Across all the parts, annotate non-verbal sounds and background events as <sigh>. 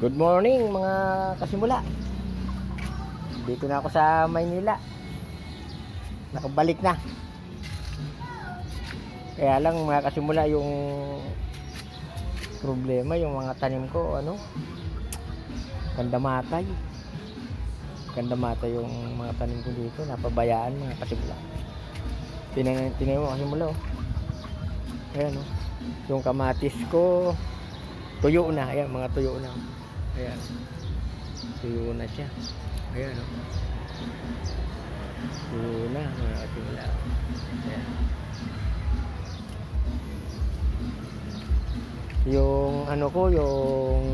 Good morning mga kasimula. Dito na ako sa Maynila. Nakabalik na. Kaya lang mga kasimula yung problema yung mga tanim ko ano kandamatay. Kandamatay yung mga tanim ko dito napabayaan mga kasimula. Tinan tinan mo kasimula oh. Ayan oh. Yung kamatis ko tuyo na, ayan mga tuyo na. Ayan. Tuyo na siya. Ayan oh. Tuyo na mga kasimula. Ayan. Yung ano ko, yung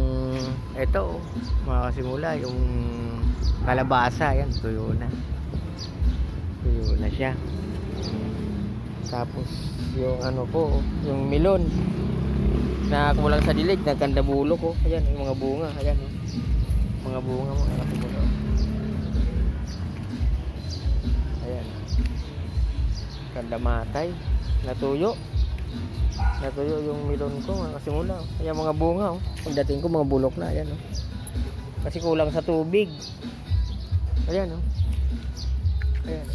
ito, mga kasimula, yung kalabasa, yan, tuyo na. Tuyo na siya. Tapos, yung ano ko, yung milon, na kumulang sa dilig, nagkandabulo ko. Ayan, yung mga bunga, ayan. oh. Mga bunga, mga kasimula. Ayan. Kandamatay, natuyo. Natuyo yung milon ko mga kasimula. Ayan mga bunga oh. Pagdating ko mga bulok na ayan oh. Kasi kulang sa tubig. Ayan oh. Ayan.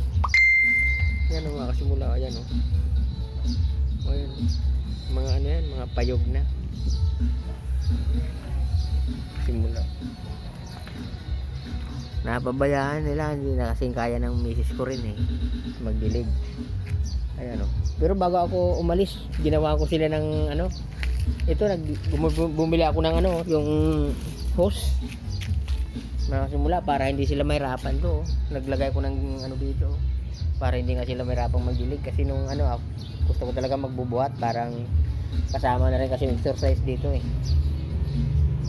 Ayan oh, mga kasimula, ayan oh. Ayan. Mga ano yan, mga payog na. Simula. Napabayaan nila, hindi na kasing kaya ng misis ko rin eh. Magdilig. Ayan oh. Pero bago ako umalis, ginawa ko sila ng ano. Ito nag bum- bumili ako ng ano, yung hose. Na simula para hindi sila mahirapan to. oh. Naglagay ko ng ano dito. Para hindi nga sila mahirapang magdilig kasi nung ano ako, gusto ko talaga magbubuhat parang kasama na rin kasi exercise dito eh.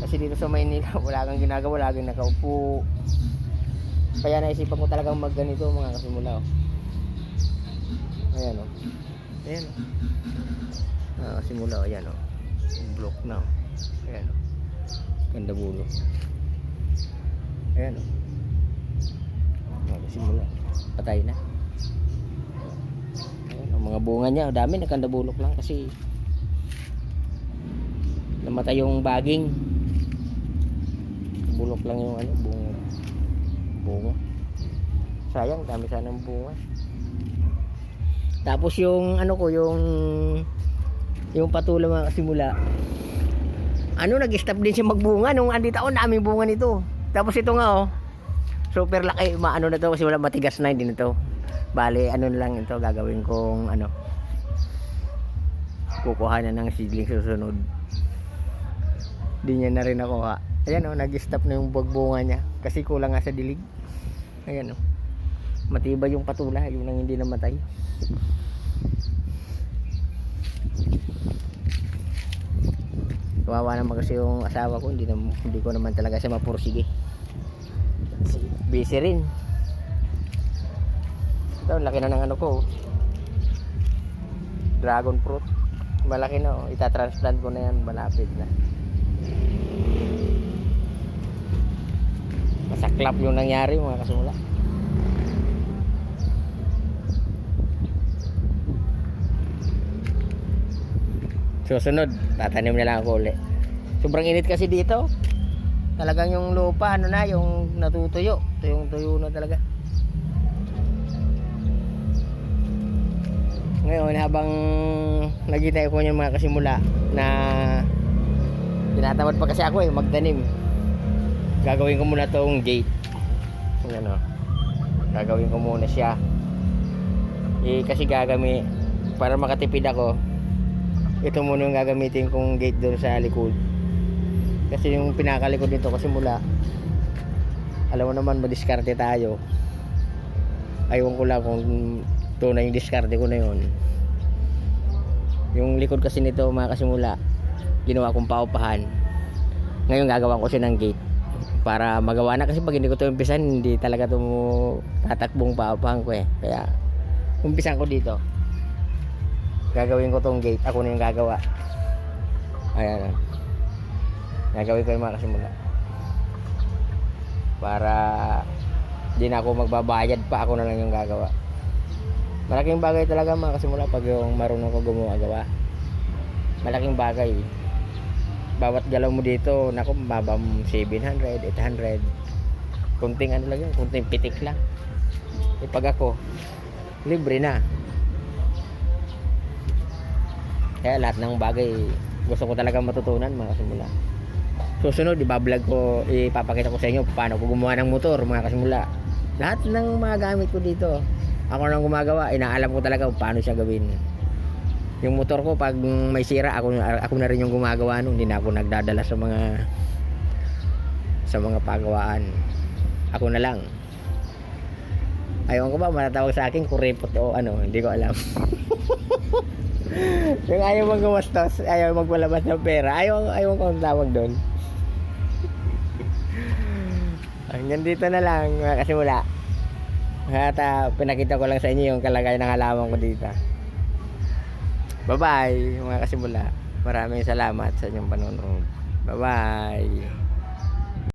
Kasi dito sa Maynila, <laughs> wala kang ginagawa, laging nakaupo. Kaya naisipan ko talagang magganito mga kasimula. Oh. Ayan o. Oh. Ayan o. Oh. Ah, simula o. Ayan o. Oh. Block na o. Oh. Ayan o. Oh. Ganda bulo. Ayan o. Oh. Ah, simula. Patay na. Mga bunga niya, dami nakanda bulok lang kasi namatay yung baging. Bulok lang yung ano, bunga. Bunga. Sayang, dami sanang bunga. Tapos yung ano ko, yung yung patula mga kasimula. Ano, nag-stop din siya magbunga nung andito ako, daming bunga nito. Tapos ito nga oh. Super laki, maano na to kasi wala matigas na hindi na to. Bale, ano lang ito gagawin kong ano. Kukuha na ng seedling susunod. Di niya na rin nakuha. Ayan oh, nag-stop na yung bugbunga niya kasi kulang nga sa dilig. Ayan oh. Matibay yung patula, yung nang hindi namatay. Kawawa naman kasi yung asawa ko, hindi, na, hindi ko naman talaga siya mapursige. Busy rin. Ito, laki na ng ano ko. Dragon fruit. Malaki na oh. Itatransplant ko na yan, malapit na. Masaklap yung nangyari mga kasimula. Susunod, tatanim na lang ako ulit. Sobrang init kasi dito. Talagang yung lupa, ano na, yung natutuyo. Tuyong tuyo na talaga. Ngayon, habang nagintay ko yung mga kasimula na tinatamad pa kasi ako eh, magtanim. Gagawin ko muna tong gate. Ano, gagawin ko muna siya. Eh, kasi gagami, para makatipid ako, ito muna yung gagamitin kong gate doon sa likod kasi yung pinakalikod nito kasi mula alam mo naman madiskarte tayo ayaw ko lang kung tunay yung diskarte ko na yun. Yung likod kasi nito mga kasimula ginawa kong paupahan. Ngayon gagawa ko siya ng gate para magawa na. Kasi pag hindi ko ito umpisan hindi talaga ito tatakbong paupahan ko eh. Kaya umpisan ko dito. Gagawin ko tong gate. Ako na yung gagawa. Ayan. Gagawin ko yung mga kasimula. Para di na ako magbabayad pa. Ako na lang yung gagawa malaking bagay talaga mga kasimula pag yung marunong ko gumawa gawa malaking bagay bawat galaw mo dito, naku, mababang 700, 800. Kunting ano lang yun, kunting pitik lang. E pag ako, libre na. Kaya lahat ng bagay, gusto ko talaga matutunan mga kasimula. Susunod, ibablog ko, ipapakita ko sa inyo paano ko gumawa ng motor mga kasimula. Lahat ng mga gamit ko dito, ako nang gumagawa, inaalam ko talaga kung paano siya gawin. Yung motor ko, pag may sira, ako, ako na rin yung gumagawa nun. Hindi na ako nagdadala sa mga sa mga pagawaan. Ako na lang. Ayaw ko ba matatawag sa akin kuripot o ano, hindi ko alam. <laughs> yung ayaw mong gumastos, ayaw magpalabas ng pera, ayaw, ayaw ko ang tawag doon. <laughs> Hanggang dito na lang, mga kasimula. At ah, pinakita ko lang sa inyo yung kalagayan ng halaman ko dito. Bye-bye, mga kasimula. Maraming salamat sa inyong panonood. Bye-bye.